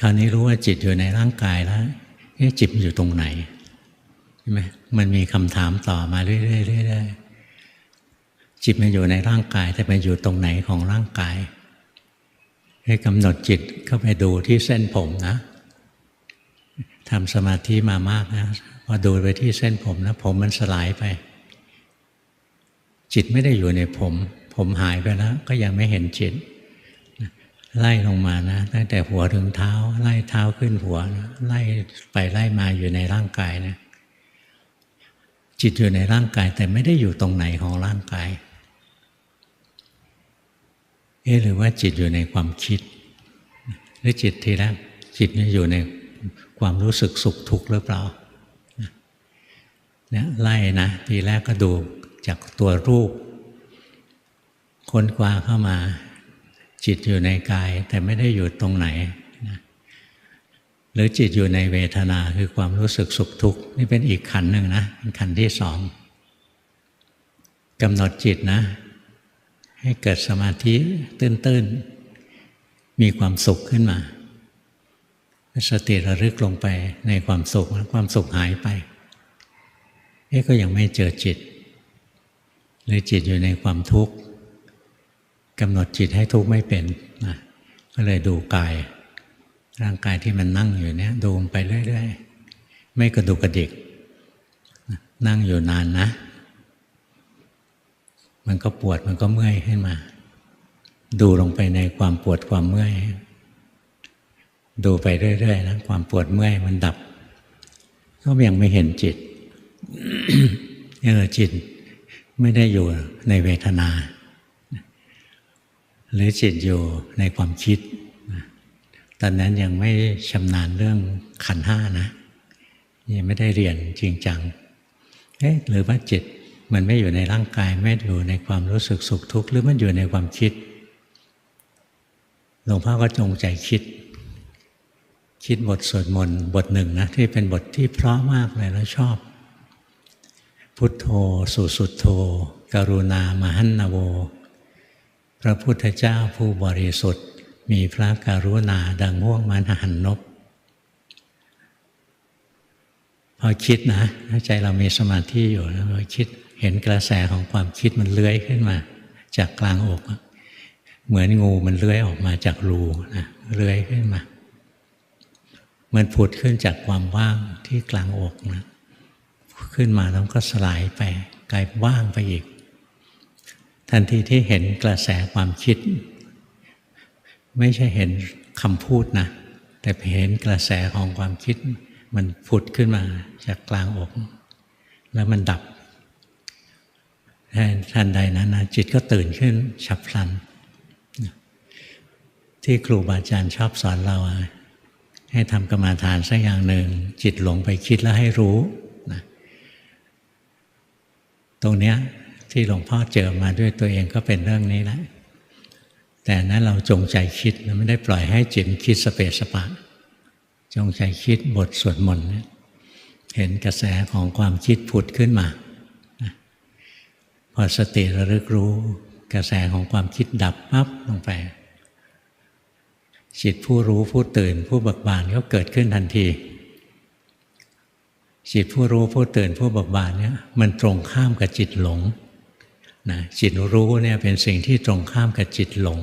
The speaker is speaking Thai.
คราวนี้รู้ว่าจิตอยู่ในร่างกายแล้วจิตมันอยู่ตรงไหนใช่ไหมมันมีคำถามต่อมาเรื่อยๆเรื่อยๆจิตมันอยู่ในร่างกาย แต่มันอยู่ตรงไหนของร่างกาย ให้กำหนดจิตเข้าไปดูที่เส้นผมนะทำสมาธิมามากนะพอดูไปที่เส้นผมนะ ผมมันสลายไป จิตไม่ได้อยู่ในผม ผมหายไปแล้วก็ยังไม่เห็นจิต ไล่ลงมานะตั้งแต่หัวถึงเท้า ไล่เท้าขึ้นหัวนะไล่ไปไล่มาอยู่ในร่างกายนะจิตอยู่ในร่างกายแต่ไม่ได้อยู่ตรงไหนของร่างกายเอ๊หรือว่าจิตอยู่ในความคิด หรือจิตทีแรกจิตอยู่ในความรู้สึกสุขทุกข์หรือเปล่าเนี่ยไล่นะทีแรกก็ดูจากตัวรูปค้นคว้าเข้ามา จิตอยู่ในกายแต่ไม่ได้อยู่ตรงไหนนะหรือจิตอยู่ในเวทนาคือความรู้สึกสุขทุกข์นี่เป็นอีกขันหนึ่งนะขันที่สองกำหนดจิตนะ ให้เกิดสมาธิตื้นๆ มีความสุขขึ้นมา สติระลึกลงไปในความสุขความสุขหายไปเอ๊ก็ยังไม่เจอจิต หรือจิตอยู่ในความทุกข์ กำหนดจิตให้ทุกข์ไม่เป็นนะก็เลยดูกาย ร่างกายที่มันนั่งอยู่เนี้ยดูไปเรื่อยๆไม่กระดุกกระดิกนั่งอยู่นานนะ มันก็ปวดมันก็เมื่อยขึ้นมา ดูลงไปในความปวดความเมื่อย ดูไปเรื่อยๆนะความปวดเมื่อยมันดับ ก็ยังไม่เห็นจิตเออจิตไม่ได้อยู่ในเวทนา หรือจิตอยู่ในความคิด ตอนนั้นยังไม่ชำนาญเรื่องขันห้านะ ยังไม่ได้เรียนจริงจังเอ๊ะหรือว่าจิตมันไม่อยู่ในร่างกายไม่อยู่ในความรู้สึกสุขทุกข์หรือมันอยู่ในความคิดหลวงพ่อก็จงใจคิด คิดบทสวดมนต์บทหนึ่งนะที่เป็นบทที่เพราะมากเลยแล้วชอบ พุทโธสุสุโธ กรุณามหันนโว พระพุทธเจ้าผู้บริสุทธิ์ มีพระกรุณาดังง่วงมันหันนบพอคิดนะใจเรามีสมาธิอยู่แล้วเราคิดเห็นกระแสของความคิดมันเลื้อยขึ้นมา จากกลางอก เหมือนงูมันเลื้อยออกมาจากรูนะเลื้อยขึ้นมา มันผุดขึ้นจากความว่างที่กลางอกนะขึ้นมาแล้วก็สลายไปกลายว่างไปอีก ทันทีที่เห็นกระแสความคิด ไม่ใช่เห็นคำพูดนะ แต่เห็นกระแสของความคิด มันผุดขึ้นมาจากกลางอก แล้วมันดับทันใดนั้นนะจิตก็ตื่นขึ้นฉับพลัน ที่ครูบาอาจารย์ชอบสอนเราให้ทำกรรมาฐานสักอย่างหนึ่ง จิตหลงไปคิดแล้วให้รู้นะตรงเนี้ย ที่หลวงพ่อเจอมาด้วยตัวเองก็เป็นเรื่องนี้แหละ แต่นั้นเราจงใจคิดเราไม่ได้ปล่อยให้จิตคิดสเปสสปะ จงใจคิดบทสวดมนต์เห็นกระแสของความคิดผุดขึ้นมา พอสติระลึกรู้ กระแสของความคิดดับปั๊บลงไป จิตผู้รู้ผู้ตื่น ผู้เบิกบานก็เกิดขึ้นทันทีจิตผู้รู้ผู้ตื่นผู้เบิกบานเนี่ยมันตรงข้ามกับจิตหลง นะจิตรู้เนี่ยเป็นสิ่งที่ตรงข้ามกับจิตหลง